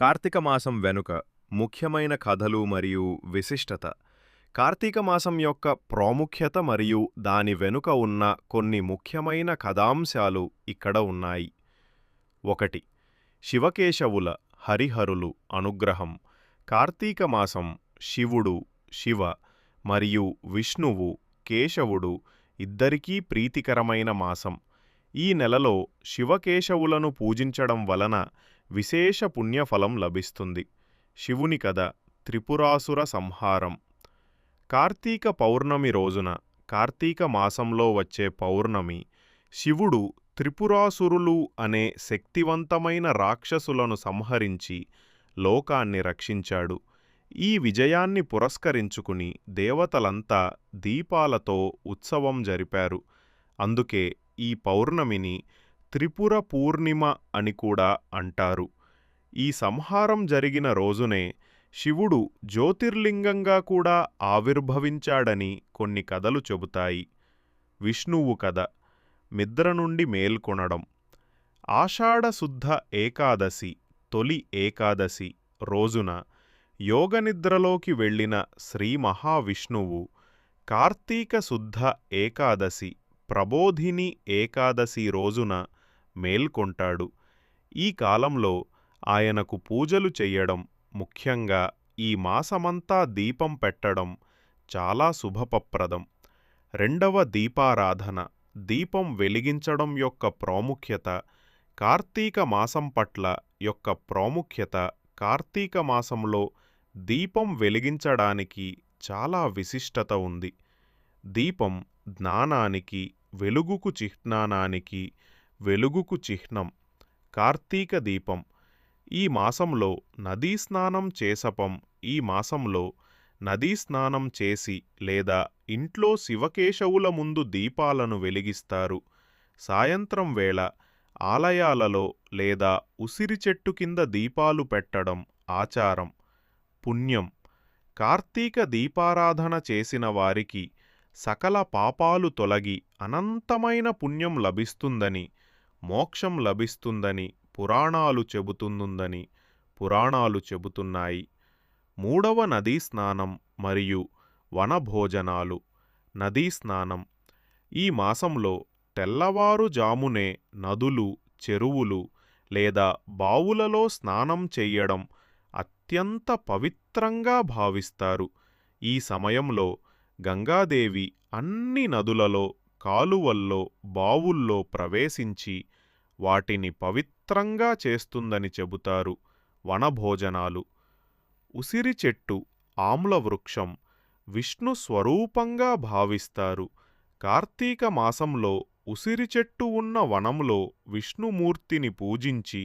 కార్తీక మాసం వెనుక ముఖ్యమైన కథలు మరియు విశిష్టత. కార్తీక మాసం యొక్క ప్రాముఖ్యత మరియు దాని వెనుక ఉన్న కొన్ని ముఖ్యమైన కథాంశాలు ఇక్కడ ఉన్నాయి. ఒకటి శివకేశవుల హరిహరులు అనుగ్రహం. కార్తీక మాసం శివుడు శివ మరియు విష్ణువు కేశవుడు ఇద్దరికీ ప్రీతికరమైన మాసం. ఈ నెలలో శివకేశవులను పూజించడం వలన విశేష పుణ్యఫలం లభిస్తుంది. శివుని కథ త్రిపురాసుర సంహారం. కార్తీక పౌర్ణమి రోజున కార్తీక మాసంలో వచ్చే పౌర్ణమి శివుడు త్రిపురాసురులు అనే శక్తివంతమైన రాక్షసులను సంహరించి లోకాన్ని రక్షించాడు. ఈ విజయాన్ని పురస్కరించుకుని దేవతలంతా దీపాలతో ఉత్సవం జరిపారు. అందుకే ఈ పౌర్ణమిని త్రిపుర పూర్ణిమ అని కూడా అంటారు. ఈ సంహారం జరిగిన రోజునే శివుడు జ్యోతిర్లింగంగా కూడా ఆవిర్భవించాడని కొన్ని కథలు చెబుతాయి. విష్ణువు కథ నిద్ర నుండి మేల్కొనడం ఆషాఢశుద్ధ ఏకాదశి తొలి ఏకాదశి రోజున యోగనిద్రలోకి వెళ్ళిన శ్రీ మహావిష్ణువు కార్తీక శుద్ధ ఏకాదశి ప్రబోధిని ఏకాదశి రోజున మేల్కొంటాడు. ఈ కాలంలో ఆయనకు పూజలు చెయ్యడం ముఖ్యంగా ఈ మాసమంతా దీపం పెట్టడం చాలా శుభపప్రదం. రెండవ దీపారాధన దీపం వెలిగించడం యొక్క ప్రాముఖ్యత కార్తీక మాసం పట్ల యొక్క ప్రాముఖ్యత కార్తీక మాసంలో దీపం వెలిగించడానికి చాలా విశిష్టత ఉంది. దీపం జ్ఞానానికి వెలుగుకు చిహ్నానానికి వెలుగుకు చిహ్నం కార్తీక దీపం. ఈ మాసంలో నదీ స్నానం చేసపం ఈ మాసంలో నదీ స్నానం చేసి లేదా ఇంట్లో శివకేశవుల ముందు దీపాలను వెలిగిస్తారు. సాయంత్రం వేళ ఆలయాలలో లేదా ఉసిరి చెట్టు కింద దీపాలు పెట్టడం ఆచారం. పుణ్యం. కార్తీక దీపారాధన చేసిన వారికి సకల పాపాలు తొలగి అనంతమైన పుణ్యం లభిస్తుందని మోక్షం లభిస్తుందని పురాణాలు చెబుతుందని పురాణాలు చెబుతున్నాయి. మూడవ నదీ స్నానం మరియు వనభోజనాలు. నదీ స్నానం. ఈ మాసంలో తెల్లవారుజామునే నదులు చెరువులు లేదా బావులలో స్నానం చెయ్యడం అత్యంత పవిత్రంగా భావిస్తారు. ఈ సమయంలో గంగాదేవి అన్ని నదులలో కాలువల్లో బావుల్లో ప్రవేశించి వాటిని పవిత్రంగా చేస్తుందని చెబుతారు వనభోజనాలు. ఉసిరి చెట్టు ఆమ్లవృక్షం విష్ణు స్వరూపంగా భావిస్తారు. కార్తీక మాసంలో ఉసిరి చెట్టు ఉన్న వనంలో విష్ణుమూర్తిని పూజించి